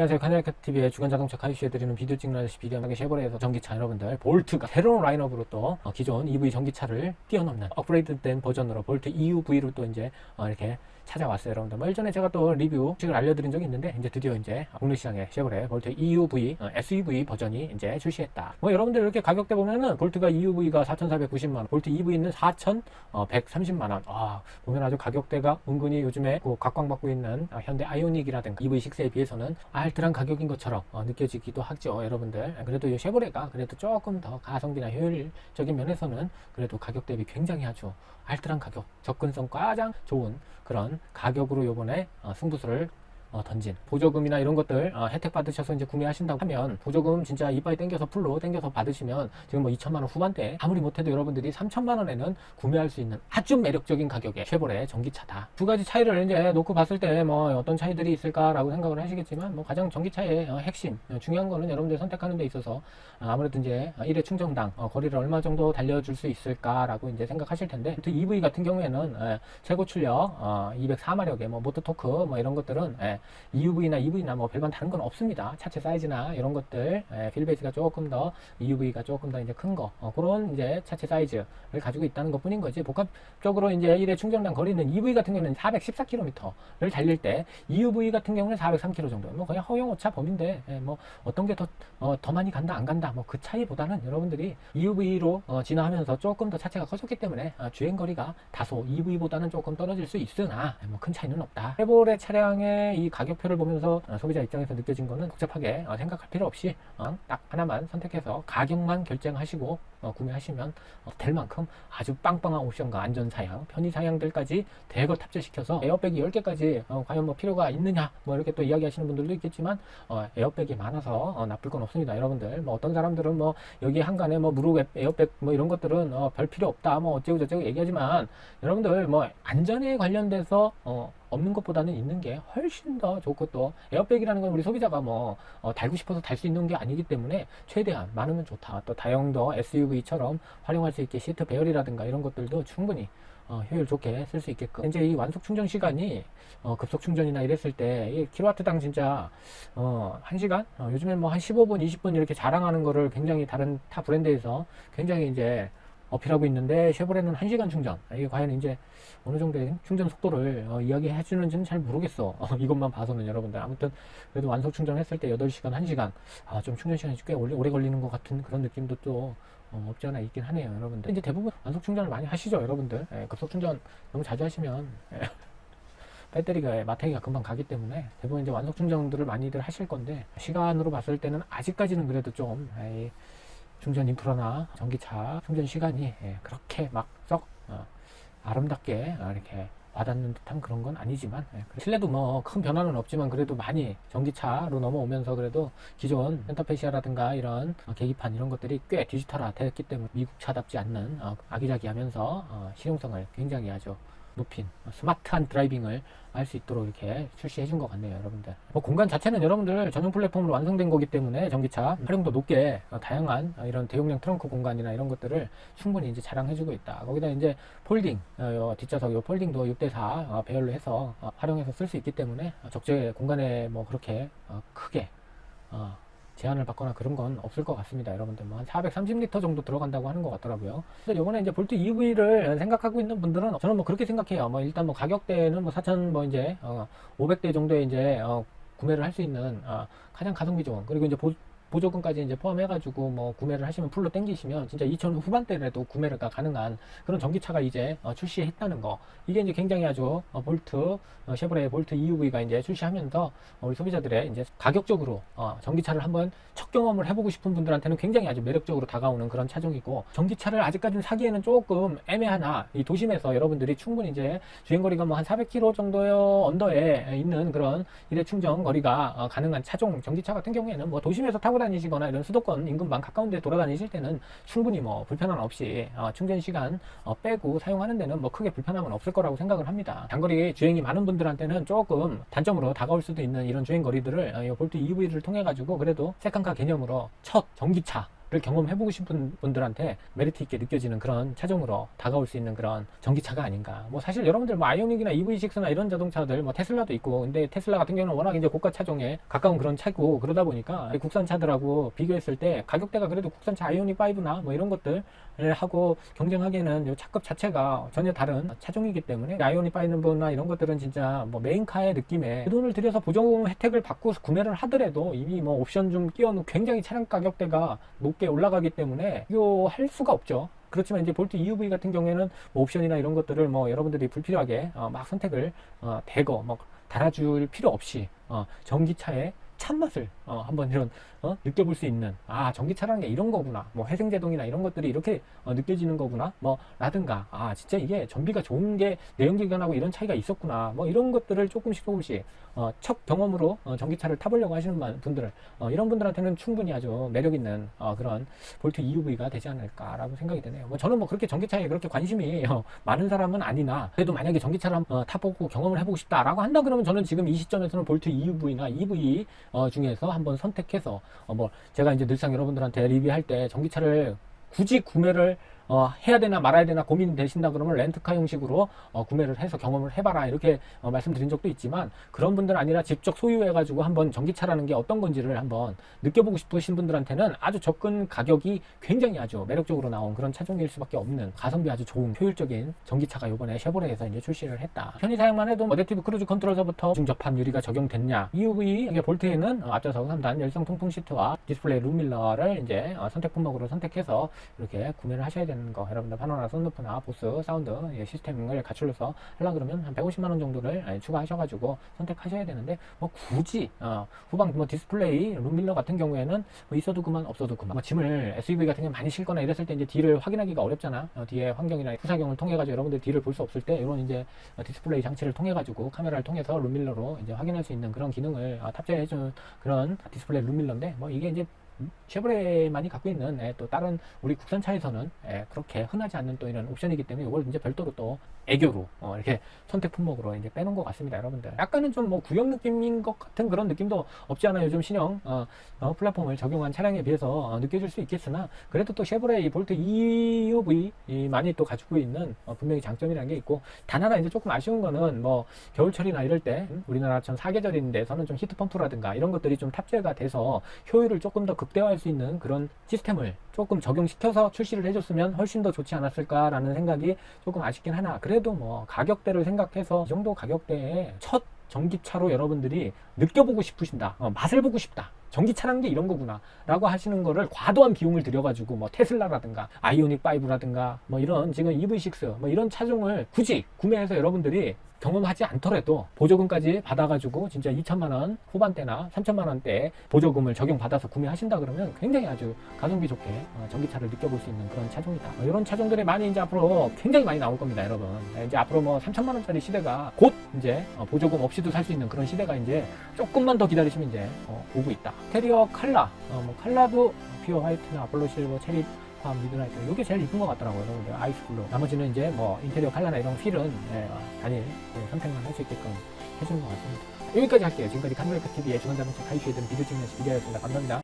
안녕하세요. 카네카TV의 주간 자동차 가이쇼해드리는 비디오 찍는 아저씨 비디오하게 쉐보레에서 전기차 여러분들 볼트가 새로운 라인업으로 또 어, 기존 EV 전기차를 뛰어넘는 업그레이드된 버전으로 볼트 EUV로 또 이제 어, 이렇게 찾아왔어요 여러분들. 뭐 일전에 제가 또 리뷰 식을 알려드린 적이 있는데 이제 드디어 이제 국내 시장에 쉐보레 볼트 EUV 어, SUV 버전이 이제 출시했다. 뭐 여러분들 이렇게 가격대 보면은 볼트가 EUV가 4,490만원 볼트 EV는 4,130만원. 아 보면 아주 가격대가 은근히 요즘에 그 각광받고 있는 아, 현대 아이오닉이라든가 EV6에 비해서는 알뜰한 가격인 것처럼 어, 느껴지기도 하죠 여러분들. 그래도 이 쉐보레가 그래도 조금 더 가성비나 효율적인 면에서는 그래도 가격 대비 굉장히 아주 알뜰한 가격 접근성 가장 좋은 그런 가격으로 요번에 어, 승부수를 어, 던진 보조금이나 이런 것들 어, 혜택 받으셔서 이제 구매하신다고 하면 보조금 진짜 이빨 땡겨서 풀로 땡겨서 받으시면 지금 뭐 2천만 원 후반대 아무리 못해도 여러분들이 3천만 원에는 구매할 수 있는 아주 매력적인 가격의 쉐보레 전기차다. 두 가지 차이를 이제 놓고 봤을 때 뭐 어떤 차이들이 있을까라고 생각을 하시겠지만 뭐 가장 전기차의 어, 핵심 어, 중요한 거는 여러분들 선택하는 데 있어서 어, 아무래도 이제 1회 충전당 어, 거리를 얼마 정도 달려줄 수 있을까라고 이제 생각하실 텐데 또 EV 같은 경우에는 예, 최고 출력 어, 204마력의 뭐 모터 토크 뭐 이런 것들은 예, EUV나 EV나 뭐 별반 다른 건 없습니다. 차체 사이즈나 이런 것들, 예, 휠베이스가 조금 더 EUV가 조금 더 이제 큰 거, 어, 그런 이제 차체 사이즈를 가지고 있다는 것 뿐인 거지. 복합적으로 이제 1회 충전량 거리는 EV 같은 경우는 414km를 달릴 때 EUV 같은 경우는 403km 정도. 뭐 거의 허용 오차 범인데, 예, 뭐 어떤 게 더, 어, 더 많이 간다, 안 간다, 뭐 그 차이보다는 여러분들이 EUV로 어, 진화하면서 조금 더 차체가 커졌기 때문에 아, 주행 거리가 다소 EV보다는 조금 떨어질 수 있으나 뭐 큰 차이는 없다. 해볼의 차량의 이 가격표를 보면서 어, 소비자 입장에서 느껴진 거는 복잡하게 어, 생각할 필요 없이 어, 딱 하나만 선택해서 가격만 결정하시고 어, 구매하시면 어, 될 만큼 아주 빵빵한 옵션과 안전 사양, 편의 사양들까지 대거 탑재시켜서 에어백이 10개까지 어, 과연 뭐 필요가 있느냐 뭐 이렇게 또 이야기하시는 분들도 있겠지만 어, 에어백이 많아서 어, 나쁠 건 없습니다 여러분들 뭐 어떤 사람들은 뭐 여기 한간에 뭐 무릎 에어백 뭐 이런 것들은 어, 별 필요 없다 뭐 어쩌고 저쩌고 얘기하지만 여러분들 뭐 안전에 관련돼서 어, 없는 것보다는 있는 게 훨씬 더 좋고 또 에어백이라는 건 우리 소비자가 뭐 어, 달고 싶어서 달 수 있는 게 아니기 때문에 최대한 많으면 좋다. 또 다용도 SUV 처럼 활용할 수 있게 시트 배열이라든가 이런 것들도 충분히 어, 효율 좋게 쓸 수 있게끔. 현재 이 완속 충전 시간이 어, 급속 충전이나 이랬을 때이 킬로와트당 진짜 어, 1시간? 어, 요즘엔 뭐한 15분, 20분 이렇게 자랑하는 거를 굉장히 다른 타 브랜드에서 굉장히 이제 어필하고 있는데 쉐보레는 1시간 충전. 이게 과연 이제 어느 정도의 충전 속도를 어, 이야기해 주는지는 잘 모르겠어. 어, 이것만 봐서는 여러분들. 아무튼 그래도 완속 충전했을 때 8시간 1시간. 아, 좀 충전 시간이 꽤 오래, 오래 걸리는 것 같은 그런 느낌도 또 어, 없지 않아 있긴 하네요 여러분들. 이제 대부분 완속 충전을 많이 하시죠 여러분들. 예, 급속 충전 너무 자주 하시면 예, 배터리가 마태기가 금방 가기 때문에 대부분 이제 완속 충전들을 많이들 하실 건데 시간으로 봤을 때는 아직까지는 그래도 좀 에이, 충전 인프라나 전기차 충전 시간이 예, 그렇게 막썩 어, 아름답게 어, 이렇게 와닿는 듯한 그런 건 아니지만 예, 실내도 뭐 큰 변화는 없지만 그래도 많이 전기차로 넘어오면서 그래도 기존 센터페시아라든가 이런 어, 계기판 이런 것들이 꽤 디지털화 됐기 때문에 미국차답지 않는 어, 아기자기하면서 어, 실용성을 굉장히 아주 높인 어, 스마트한 드라이빙을 할 수 있도록 이렇게 출시해 준 것 같네요 여러분들. 뭐 공간 자체는 여러분들 전용 플랫폼으로 완성된 거기 때문에 전기차 활용도 높게 어, 다양한 어, 이런 대용량 트렁크 공간이나 이런 것들을 충분히 이제 자랑해 주고 있다. 거기다 이제 폴딩 어, 요 뒷좌석 요 폴딩도 6대4 어, 배열로 해서 어, 활용해서 쓸 수 있기 때문에 어, 적재 공간에 뭐 그렇게 어, 크게 어, 제한을 받거나 그런 건 없을 것 같습니다. 여러분들 뭐 한 430리터 정도 들어간다고 하는 것 같더라고요. 그래서 이번에 이제 볼트 EV를 생각하고 있는 분들은 저는 뭐 그렇게 생각해요. 뭐 일단 뭐 가격대는 뭐 4천 뭐 이제 어 500대 정도에 이제 어 구매를 할 수 있는 어 가장 가성비 좋은 그리고 이제 보, 보조금까지 이제 포함해가지고 뭐 구매를 하시면 풀로 땡기시면 진짜 2천 후반대라도 구매가 가능한 그런 전기차가 이제 어, 출시했다는 거. 이게 이제 굉장히 아주 어, 볼트 어, 쉐보레 볼트 EUV가 이제 출시하면서 어, 우리 소비자들의 이제 가격적으로 어, 전기차를 한번 첫 경험을 해보고 싶은 분들한테는 굉장히 아주 매력적으로 다가오는 그런 차종이고 전기차를 아직까지는 사기에는 조금 애매하나 이 도심에서 여러분들이 충분히 이제 주행거리가 뭐 한 400km 정도요 언더에 있는 그런 일회 충전 거리가 어, 가능한 차종 전기차 같은 경우에는 뭐 도심에서 타고 다니시거나 이런 수도권 인근만 가까운 데 돌아다니실 때는 충분히 뭐 불편함 없이 어, 충전 시간 어, 빼고 사용하는 데는 뭐 크게 불편함은 없을 거라고 생각을 합니다. 장거리 주행이 많은 분들한테는 조금 단점으로 다가올 수도 있는 이런 주행 거리들을 어, 이 볼트 EV를 통해 가지고 그래도 세컨카 개념으로 첫 전기차 를 경험해보고 싶은 분들한테 메리트 있게 느껴지는 그런 차종으로 다가올 수 있는 그런 전기차가 아닌가. 뭐 사실 여러분들 뭐 아이오닉이나 EV6나 이런 자동차들 뭐 테슬라도 있고 근데 테슬라 같은 경우는 워낙 이제 고가 차종에 가까운 그런 차고 그러다 보니까 국산 차들하고 비교했을 때 가격대가 그래도 국산차 아이오닉 5나 뭐 이런 것들을 하고 경쟁하기에는 이 차급 자체가 전혀 다른 차종이기 때문에 아이오닉 5나 이런 것들은 진짜 뭐 메인카의 느낌에 그 돈을 들여서 보조금 혜택을 받고 구매를 하더라도 이미 뭐 옵션 좀 끼워놓은 굉장히 차량 가격대가 높게 올라가기 때문에 비교할 수가 없죠. 그렇지만 이제 볼트 EUV 같은 경우에는 뭐 옵션이나 이런 것들을 뭐 여러분들이 불필요하게 어, 막 선택을 어, 대거 막 달아줄 필요 없이 어, 전기차의 참맛을 어, 한번 이런 어, 느껴볼 수 있는 아 전기차라는 게 이런 거구나. 뭐 회생제동이나 이런 것들이 이렇게 어, 느껴지는 거구나. 뭐 라든가 아 진짜 이게 전비가 좋은 게 내연기관하고 이런 차이가 있었구나. 뭐 이런 것들을 조금씩 조금씩 어, 첫 경험으로 어, 전기차를 타보려고 하시는 만- 분들 어, 이런 분들한테는 충분히 아주 매력 있는 어, 그런 볼트 EUV가 되지 않을까라고 생각이 드네요. 뭐 저는 뭐 그렇게 전기차에 그렇게 관심이 어, 많은 사람은 아니나 그래도 만약에 전기차를 어, 타보고 경험을 해보고 싶다라고 한다 그러면 저는 지금 이 시점에서는 볼트 EUV나 EV 어, 중에서 한번 선택해서 어, 뭐 제가 이제 늘상 여러분들한테 리뷰할 때 전기차를 굳이 구매를 어, 해야 되나 말아야 되나 고민되신다 그러면 렌트카 형식으로 어, 구매를 해서 경험을 해봐라 이렇게 어, 말씀드린 적도 있지만 그런 분들 아니라 직접 소유해 가지고 한번 전기차라는 게 어떤 건지를 한번 느껴보고 싶으신 분들한테는 아주 접근 가격이 굉장히 아주 매력적으로 나온 그런 차종일 수밖에 없는 가성비 아주 좋은 효율적인 전기차가 이번에 쉐보레에서 이제 출시를 했다. 편의 사용만 해도 어댑티브 크루즈 컨트롤서부터 중접합 유리가 적용됐냐. EUV 이게 볼트에는 어, 앞좌석 3단 열성 통풍 시트와 디스플레이 룸밀러를 이제 어, 선택 품목으로 선택해서 이렇게 구매를 하셔야 되는 거. 여러분들 파노라 썬루프나 보스 사운드 예, 시스템을 갖추려서 하려 그러면 한 150만 원 정도를 예, 추가하셔가지고 선택하셔야 되는데 뭐 굳이 어, 후방 뭐 디스플레이 룸밀러 같은 경우에는 뭐 있어도 그만 없어도 그만 뭐 짐을 SUV 같은 경우 많이 실거나 이랬을 때 이제 뒤를 확인하기가 어렵잖아 어, 뒤에 환경이나 후사경을 통해 가지고 여러분들 뒤를 볼 수 없을 때 이런 이제 어, 디스플레이 장치를 통해 가지고 카메라를 통해서 룸밀러로 이제 확인할 수 있는 그런 기능을 어, 탑재해 준 그런 디스플레이 룸밀러인데 뭐 이게 이제 쉐보레만이 갖고 있는 예, 또 다른 우리 국산 차에서는 예, 그렇게 흔하지 않는 또 이런 옵션이기 때문에 이걸 이제 별도로 또 애교로 어, 이렇게 선택 품목으로 이제 빼놓은 것 같습니다, 여러분들. 약간은 좀 뭐 구형 느낌인 것 같은 그런 느낌도 없지 않아 요즘 신형 어, 어, 플랫폼을 적용한 차량에 비해서 어, 느껴질 수 있겠으나 그래도 또 쉐보레 이 볼트 EUV 이 많이 또 가지고 있는 어, 분명히 장점이라는 게 있고 단 하나 이제 조금 아쉬운 거는 뭐 겨울철이나 이럴 때 음, 우리나라처럼 사계절인 데서는 좀 히트 펌프라든가 이런 것들이 좀 탑재가 돼서 효율을 조금 더 극대화할 수 있는 그런 시스템을 조금 적용시켜서 출시를 해줬으면 훨씬 더 좋지 않았을까라는 생각이 조금 아쉽긴 하나 그래도 뭐 가격대를 생각해서 이 정도 가격대에 첫 전기차로 여러분들이 느껴보고 싶으신다. 어, 맛을 보고 싶다. 전기차라는 게 이런 거구나. 라고 하시는 거를 과도한 비용을 들여가지고 뭐 테슬라라든가 아이오닉 5라든가 뭐 이런 지금 EV6 뭐 이런 차종을 굳이 구매해서 여러분들이 경험하지 않더라도 보조금까지 받아가지고 진짜 2천만 원 후반대나 3천만 원대 보조금을 적용받아서 구매하신다 그러면 굉장히 아주 가성비 좋게 어, 전기차를 느껴볼 수 있는 그런 차종이다. 뭐 이런 차종들이 많이 이제 앞으로 굉장히 많이 나올 겁니다, 여러분. 네, 이제 앞으로 뭐 3천만 원짜리 시대가 곧 이제 어, 보조금 없이도 살 수 있는 그런 시대가 이제 조금만 더 기다리시면 이제 어, 오고 있다. 테리어 칼라, 어, 뭐 칼라도 피어 화이트나 아폴로 실버, 체리 팜, 미드나이트 이게 제일 이쁜 것 같더라고요, 여러분들. 아이스 블루. 나머지는 이제 뭐 인테리어 칼라나 이런 휠은 예, 어, 단일 예, 선택만 할 수 있게끔 해주는 것 같습니다. 여기까지 할게요. 지금까지 카메라카 TV의 중간자동차 가이드에 대한 비디오 찍는 비디오였습니다. 감사합니다.